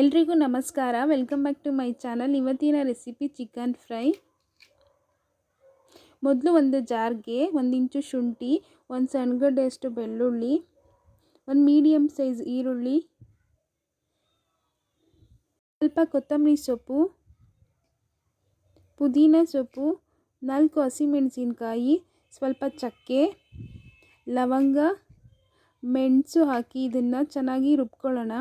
ಎಲ್ರಿಗೂ ನಮಸ್ಕಾರ. Welcome back to my channel ಇವತ್ತಿನ ರೆಸಿಪಿ ಚಿಕನ್ ಫ್ರೈ ಮೊದಲು ಒಂದು ಜಾರ್ಗೆ ಒಂದು ಇಂಚು ಶುಂಠಿ, ಒಂದು ಸಣ್ಣಗಡ್ಡೆಯಷ್ಟು ಬೆಳ್ಳುಳ್ಳಿ, ಒಂದು ಮೀಡಿಯಮ್ ಸೈಜ್ ಈರುಳ್ಳಿ, ಸ್ವಲ್ಪ ಕೊತ್ತಂಬರಿ ಸೊಪ್ಪು, ಪುದೀನ ಸೊಪ್ಪು, ನಾಲ್ಕು ಹಸಿಮೆಣಸಿನ್ಕಾಯಿ, ಸ್ವಲ್ಪ ಚಕ್ಕೆ, ಲವಂಗ, ಮೆಣಸು ಹಾಕಿ ಇದನ್ನು ಚೆನ್ನಾಗಿ ರುಬ್ಕೊಳ್ಳೋಣ.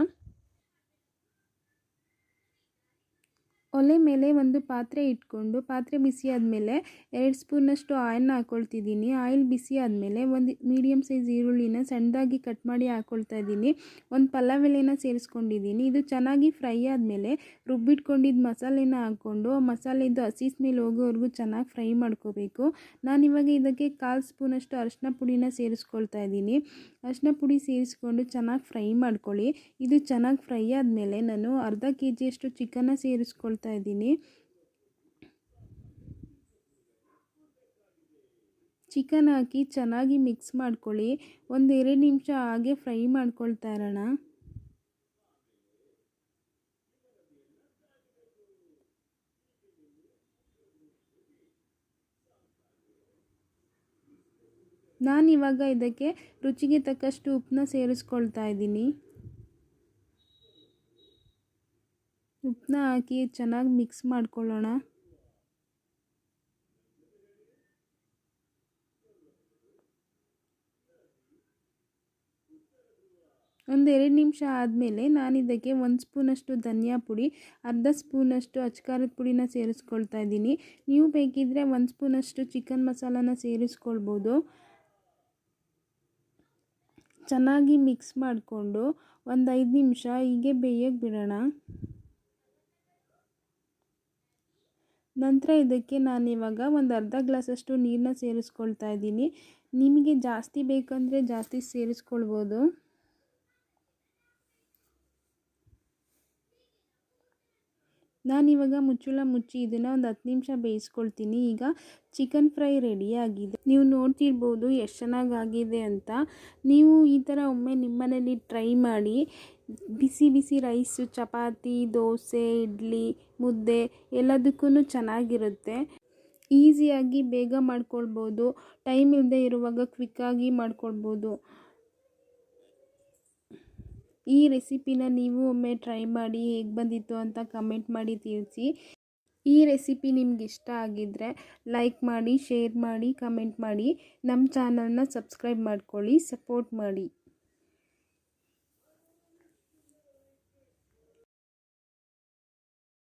ಒಲೆ ಮೇಲೆ ಒಂದು ಪಾತ್ರೆ ಇಟ್ಕೊಂಡು, ಪಾತ್ರೆ ಬಿಸಿ ಆದಮೇಲೆ ಎರಡು ಸ್ಪೂನಷ್ಟು ಆಯಿಲ್ನ ಹಾಕ್ಕೊಳ್ತಿದ್ದೀನಿ ಆಯಿಲ್ ಬಿಸಿ ಆದಮೇಲೆ ಒಂದು ಮೀಡಿಯಮ್ ಸೈಜ್ ಈರುಳ್ಳಿನ ಸಣ್ಣದಾಗಿ ಕಟ್ ಮಾಡಿ ಹಾಕ್ಕೊಳ್ತಾ ಇದ್ದೀನಿ. ಒಂದು ಪಲಾವ್ ಎಲೆನ ಸೇರಿಸ್ಕೊಂಡಿದ್ದೀನಿ. ಇದು ಚೆನ್ನಾಗಿ ಫ್ರೈ ಆದಮೇಲೆ ರುಬ್ಬಿಟ್ಕೊಂಡಿದ್ದ ಮಸಾಲೆನ ಹಾಕ್ಕೊಂಡು ಮಸಾಲೆದು ಹಸಿ ಮೇಲೆ ಹೋಗೋವರೆಗೂ ಚೆನ್ನಾಗಿ ಫ್ರೈ ಮಾಡ್ಕೋಬೇಕು. ನಾನಿವಾಗ ಇದಕ್ಕೆ ಕಾಲು ಸ್ಪೂನಷ್ಟು ಅರಿಶಿನ ಪುಡಿನ ಸೇರಿಸ್ಕೊಳ್ತಾ ಇದ್ದೀನಿ. ಅರಿಶಿನ ಪುಡಿ ಸೇರಿಸ್ಕೊಂಡು ಚೆನ್ನಾಗಿ ಫ್ರೈ ಮಾಡ್ಕೊಳ್ಳಿ. ಇದು ಚೆನ್ನಾಗಿ ಫ್ರೈ ಆದಮೇಲೆ ನಾನು ಅರ್ಧ ಕೆ ಜಿಯಷ್ಟು ಚಿಕನ್ನ ಸೇರಿಸ್ಕೊಳ್ತಾ ಇದ್ದೀನಿ. ಚಿಕನ್ ಹಾಕಿ ಚೆನ್ನಾಗಿ ಮಿಕ್ಸ್ ಮಾಡ್ಕೊಳ್ಳಿ. ಒಂದು ಎರಡು ನಿಮಿಷ ಹಾಗೆ ಫ್ರೈ ಮಾಡ್ಕೊಳ್ತಾ ಇರೋಣ. ನಾನಿವಾಗ ಇದಕ್ಕೆ ರುಚಿಗೆ ತಕ್ಕಷ್ಟು ಉಪ್ಪನ್ನ ಸೇರಿಸ್ಕೊಳ್ತಾ ಇದ್ದೀನಿ. ಉಪ್ಪನ್ನ ಹಾಕಿ ಚೆನ್ನಾಗಿ ಮಿಕ್ಸ್ ಮಾಡ್ಕೊಳ್ಳೋಣ. ಒಂದೆರಡು ನಿಮಿಷ ಆದಮೇಲೆ ನಾನು ಇದಕ್ಕೆ ಒಂದು ಸ್ಪೂನಷ್ಟು ಧನಿಯಾ ಪುಡಿ, ಅರ್ಧ ಸ್ಪೂನಷ್ಟು ಅಚ್ಕಾರದ ಪುಡಿನ ಸೇರಿಸ್ಕೊಳ್ತಾ ಇದ್ದೀನಿ. ನೀವು ಬೇಕಿದ್ದರೆ ಒಂದು ಸ್ಪೂನಷ್ಟು ಚಿಕನ್ ಮಸಾಲಾನ ಸೇರಿಸ್ಕೊಳ್ಬೋದು. ಚೆನ್ನಾಗಿ ಮಿಕ್ಸ್ ಮಾಡಿಕೊಂಡು ಒಂದು ಐದು ನಿಮಿಷ ಹೀಗೆ ಬೇಯಕ್ಕೆ ಬಿಡೋಣ. ನಂತರ ಇದಕ್ಕೆ ನಾನಿವಾಗ ಒಂದು ಅರ್ಧ ಗ್ಲಾಸಷ್ಟು ನೀರನ್ನ ಸೇರಿಸ್ಕೊಳ್ತಾ ಇದ್ದೀನಿ. ನಿಮಗೆ ಜಾಸ್ತಿ ಬೇಕಂದರೆ ಜಾಸ್ತಿ ಸೇರಿಸ್ಕೊಳ್ಬೋದು. ನಾನಿವಾಗ ಮುಚ್ಚುಳ ಮುಚ್ಚಿ ಇದನ್ನು ಒಂದು ಹತ್ತು ನಿಮಿಷ ಬೇಯಿಸ್ಕೊಳ್ತೀನಿ. ಈಗ ಚಿಕನ್ ಫ್ರೈ ರೆಡಿಯಾಗಿದೆ ನೀವು ನೋಡ್ತಿರ್ಬೋದು ಎಷ್ಟು ಚೆನ್ನಾಗಾಗಿದೆ ಅಂತ. ನೀವು ಈ ಥರ ಒಮ್ಮೆ ನಿಮ್ಮನೇಲಿ ಟ್ರೈ ಮಾಡಿ. ಬಿಸಿ ಬಿಸಿ ರೈಸು ಚಪಾತಿ, ದೋಸೆ, ಇಡ್ಲಿ, ಮುದ್ದೆ ಎಲ್ಲದಕ್ಕೂ ಚೆನ್ನಾಗಿರುತ್ತೆ. ಈಸಿಯಾಗಿ ಬೇಗ ಮಾಡ್ಕೊಳ್ಬೋದು. ಟೈಮ್ ಇಲ್ಲದೆ ಇರುವಾಗ ಕ್ವಿಕ್ಕಾಗಿ ಮಾಡ್ಕೊಳ್ಬೋದು. ಈ ರೆಸಿಪಿನ ನೀವು ಒಮ್ಮೆ ಟ್ರೈ ಮಾಡಿ ಹೇಗೆ ಬಂದಿತ್ತು ಅಂತ ಕಮೆಂಟ್ ಮಾಡಿ ತಿಳಿಸಿ. ಈ ರೆಸಿಪಿ ನಿಮ್ಗೆ ಇಷ್ಟ ಆಗಿದ್ದರೆ ಲೈಕ್ ಮಾಡಿ, ಶೇರ್ ಮಾಡಿ, ಕಮೆಂಟ್ ಮಾಡಿ. ನಮ್ಮ ಚಾನಲ್ನ ಸಬ್ಸ್ಕ್ರೈಬ್ ಮಾಡ್ಕೊಳ್ಳಿ, ಸಪೋರ್ಟ್ ಮಾಡಿ.